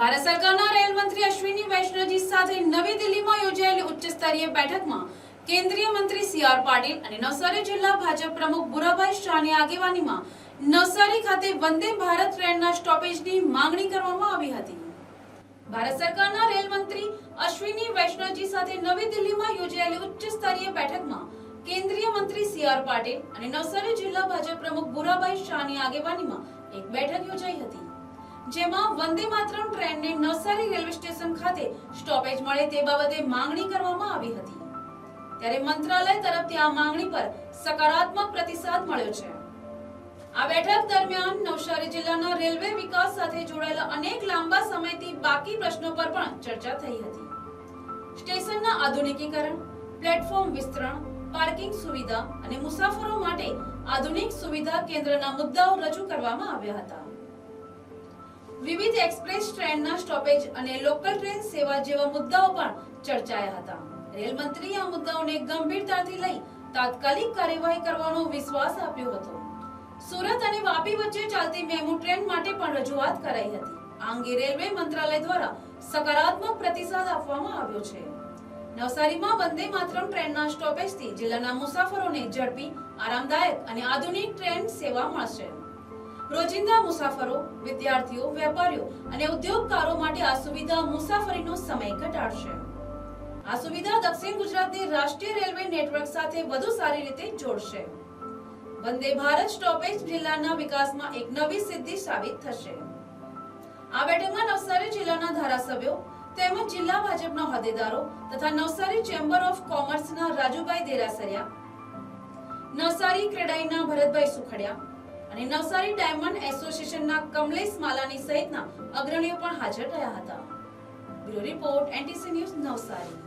ભારત સરકારના રેલ મંત્રી અશ્વિની વૈષ્ણવજી સાથે નવી દિલ્હીમાં યોજાયેલી ઉચ્ચ સ્તરીય બેઠકમાં કેન્દ્રીય મંત્રી સી આર પાટીલ અને નવસારી જિલ્લા ભાજપ પ્રમુખ બુરાભાઈ શાહની આગેવાનીમાં નવસારી ખાતે વંદે ભારત ટ્રેનના સ્ટોપેજની માંગણી કરવામાં આવી હતી. ભારત સરકારના રેલ મંત્રી અશ્વિની વૈષ્ણવજી સાથે નવી દિલ્હીમાં યોજાયેલી ઉચ્ચ સ્તરીય બેઠકમાં કેન્દ્રીય મંત્રી સી આર પાટીલ અને નવસારી જિલ્લા ભાજપ પ્રમુખ બુરાભાઈ શાહની આગેવાનીમાં એક બેઠક યોજાઈ હતી. જેમાં વંદે માતરમ ટ્રેનને નવસારી રેલવે સ્ટેશન ખાતે સ્ટોપેજ મળે તે બાબતે માંગણી કરવામાં આવી હતી. ત્યારે મંત્રાલય તરફથી આ માંગણી પર સકારાત્મક પ્રતિસાદ મળ્યો છે. આ બેઠક દરમિયાન નવસારી જિલ્લાના રેલવે વિકાસ સાથે જોડાયેલા અનેક લાંબા સમયથી બાકી પ્રશ્નો પર પણ ચર્ચા થઈ હતી. સ્ટેશનના આધુનિકીકરણ, પ્લેટફોર્મ વિસ્તરણ, પાર્કિંગ સુવિધા અને મુસાફરો માટે આધુનિક સુવિધા કેન્દ્રના મુદ્દાઓ રજૂ કરવામાં આવ્યા હતા. વિવિધ એક્સપ્રેસ ટ્રેનના સ્ટોપેજ અને લોકલ ટ્રેન સેવા જેવા મુદ્દાઓ પણ ચર્ચાયા હતા. રેલ મંત્રીએ આ મુદ્દાઓને ગંભીરતાથી લઈ તાત્કાલિક કાર્યવાહી કરવાનો વિશ્વાસ આપ્યો હતો. સુરત અને વાપી વચ્ચે ચાલતી મેમુ ટ્રેન માટે પણ રજૂઆત કરાઈ હતી. આ અંગે રેલવે મંત્રાલય દ્વારા સકારાત્મક પ્રતિસાદ આપવામાં આવ્યો છે. નવસારીમાં વંદે માતરમ ટ્રેનના સ્ટોપેજથી જિલ્લાના મુસાફરોને ઝડપી, આરામદાયક અને આધુનિક ટ્રેન સેવા મળશે. રોજિંદા મુસાફરો, વિદ્યાર્થીઓ, વેપારીઓ અને ઉદ્યોગકારો માટે આ સુવિધા મુસાફરીનો સમય ઘટાડશે. આ સુવિધા દક્ષિણ ગુજરાતની રાષ્ટ્રીય રેલવે નેટવર્ક સાથે વધુ સારી રીતે જોડશે. વંદે ભારત સ્ટોપેજ જિલ્લાના વિકાસમાં એક નવી સિદ્ધિ સાબિત થશે. આ બેઠકમાં નવસારી જિલ્લાના ધારાસભ્યો તેમજ જિલ્લા ભાજપના હોદ્દેદારો તથા નવસારી ચેમ્બર ઓફ કોમર્સના રાજુભાઈ દેરાસરિયા, નવસારી ક્રેડાઈના ભરતભાઈ સુખડિયા અને નવસારી ડાયમંડ એસોસિએશનના કમલેશ માલાની સહિતના અગ્રણીઓ પણ હાજર રહ્યા હતા. Bureau report, NTC news Navsari.